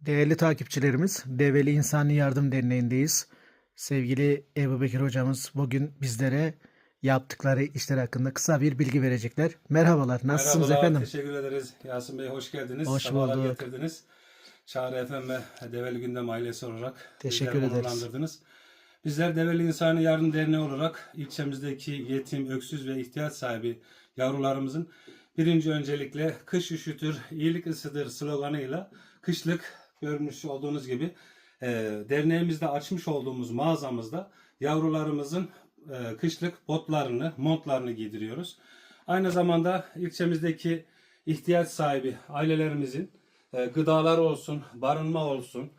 Değerli takipçilerimiz, Develi İnsani Yardım Derneği'ndeyiz. Sevgili Ebu Bekir hocamız bugün bizlere yaptıkları işler hakkında kısa bir bilgi verecekler. Merhabalar, nasılsınız Merhabalar, efendim? Teşekkür ederiz. Yasin Bey hoş geldiniz. Hoş Sabahlar bulduk. getirdiniz. Çağrı FM ve Develi Gündem ailesi olarak Teşekkür bizleri ederiz. onurlandırdınız. Bizler Develi İnsani Yardım Derneği olarak ilçemizdeki yetim, öksüz ve ihtiyaç sahibi yavrularımızın birinci öncelikle kış üşütür, iyilik ısıdır sloganıyla kışlık görmüş olduğunuz gibi e, derneğimizde açmış olduğumuz mağazamızda yavrularımızın e, kışlık botlarını, montlarını giydiriyoruz. Aynı zamanda ilçemizdeki ihtiyaç sahibi ailelerimizin e, gıdaları olsun, barınma olsun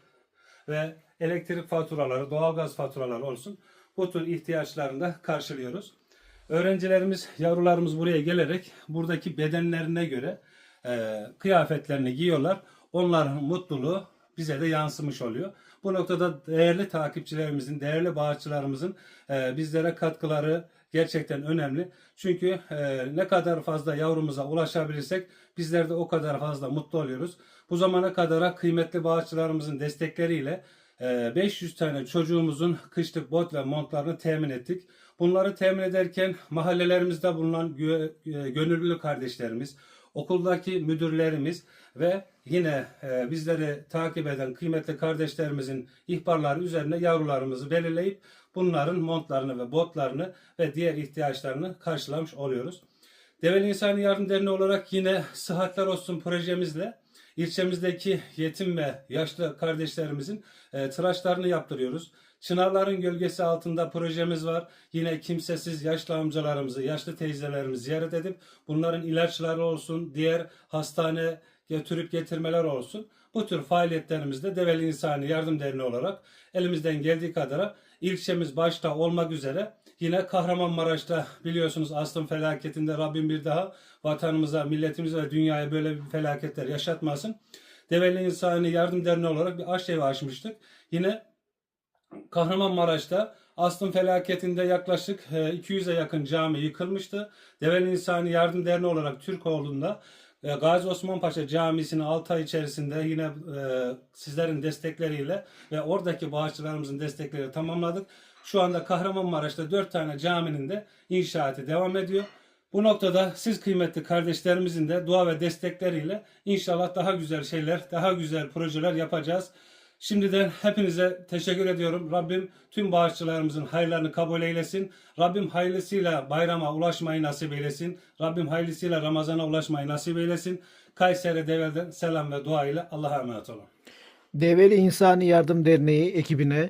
ve elektrik faturaları, doğalgaz faturaları olsun bu tür ihtiyaçlarını da karşılıyoruz. Öğrencilerimiz, yavrularımız buraya gelerek buradaki bedenlerine göre e, kıyafetlerini giyiyorlar. Onların mutluluğu bize de yansımış oluyor. Bu noktada değerli takipçilerimizin, değerli bağışçılarımızın e, bizlere katkıları gerçekten önemli. Çünkü e, ne kadar fazla yavrumuza ulaşabilirsek bizler de o kadar fazla mutlu oluyoruz. Bu zamana kadar kıymetli bağışçılarımızın destekleriyle e, 500 tane çocuğumuzun kışlık bot ve montlarını temin ettik. Bunları temin ederken mahallelerimizde bulunan e, gönüllü kardeşlerimiz, okuldaki müdürlerimiz ve yine e, bizleri takip eden kıymetli kardeşlerimizin ihbarları üzerine yavrularımızı belirleyip bunların montlarını ve botlarını ve diğer ihtiyaçlarını karşılamış oluyoruz. Develi İnsani Yardım Derneği olarak yine Sıhhatler Olsun projemizle ilçemizdeki yetim ve yaşlı kardeşlerimizin e, tıraşlarını yaptırıyoruz. Çınarların gölgesi altında projemiz var. Yine kimsesiz yaşlı amcalarımızı, yaşlı teyzelerimizi ziyaret edip bunların ilaçları olsun, diğer hastane götürüp getirmeler olsun. Bu tür faaliyetlerimizde Develi İnsani Yardım Derneği olarak elimizden geldiği kadar ilçemiz başta olmak üzere yine Kahramanmaraş'ta biliyorsunuz Aslım felaketinde Rabbim bir daha vatanımıza, milletimize ve dünyaya böyle bir felaketler yaşatmasın. Develi İnsani Yardım Derneği olarak bir aşevi açmıştık. Yine Kahramanmaraş'ta Aslım felaketinde yaklaşık e, 200'e yakın cami yıkılmıştı. Develi İnsani Yardım Derneği olarak Türkoğlu'nda e, Gazi Osman Paşa Camisi'ni 6 ay içerisinde yine e, sizlerin destekleriyle ve oradaki bağışçılarımızın destekleriyle tamamladık. Şu anda Kahramanmaraş'ta 4 tane caminin de inşaatı devam ediyor. Bu noktada siz kıymetli kardeşlerimizin de dua ve destekleriyle inşallah daha güzel şeyler, daha güzel projeler yapacağız. Şimdiden hepinize teşekkür ediyorum. Rabbim tüm bağışçılarımızın hayırlarını kabul eylesin. Rabbim hayırlısıyla bayrama ulaşmayı nasip eylesin. Rabbim hayırlısıyla Ramazan'a ulaşmayı nasip eylesin. Kayseri Devel'den selam ve dua ile Allah'a emanet olun. Develi İnsani Yardım Derneği ekibine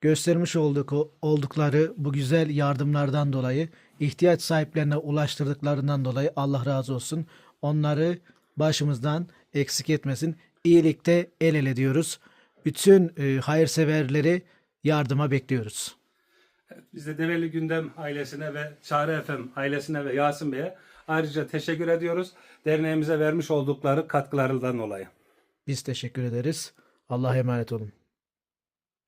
göstermiş olduk, oldukları bu güzel yardımlardan dolayı, ihtiyaç sahiplerine ulaştırdıklarından dolayı Allah razı olsun. Onları başımızdan eksik etmesin. İyilikte el ele diyoruz. Bütün e, hayırseverleri yardıma bekliyoruz. Biz de Develi Gündem ailesine ve Çare FM ailesine ve Yasin Bey'e ayrıca teşekkür ediyoruz. Derneğimize vermiş oldukları katkılarından dolayı. Biz teşekkür ederiz. Allah'a emanet olun.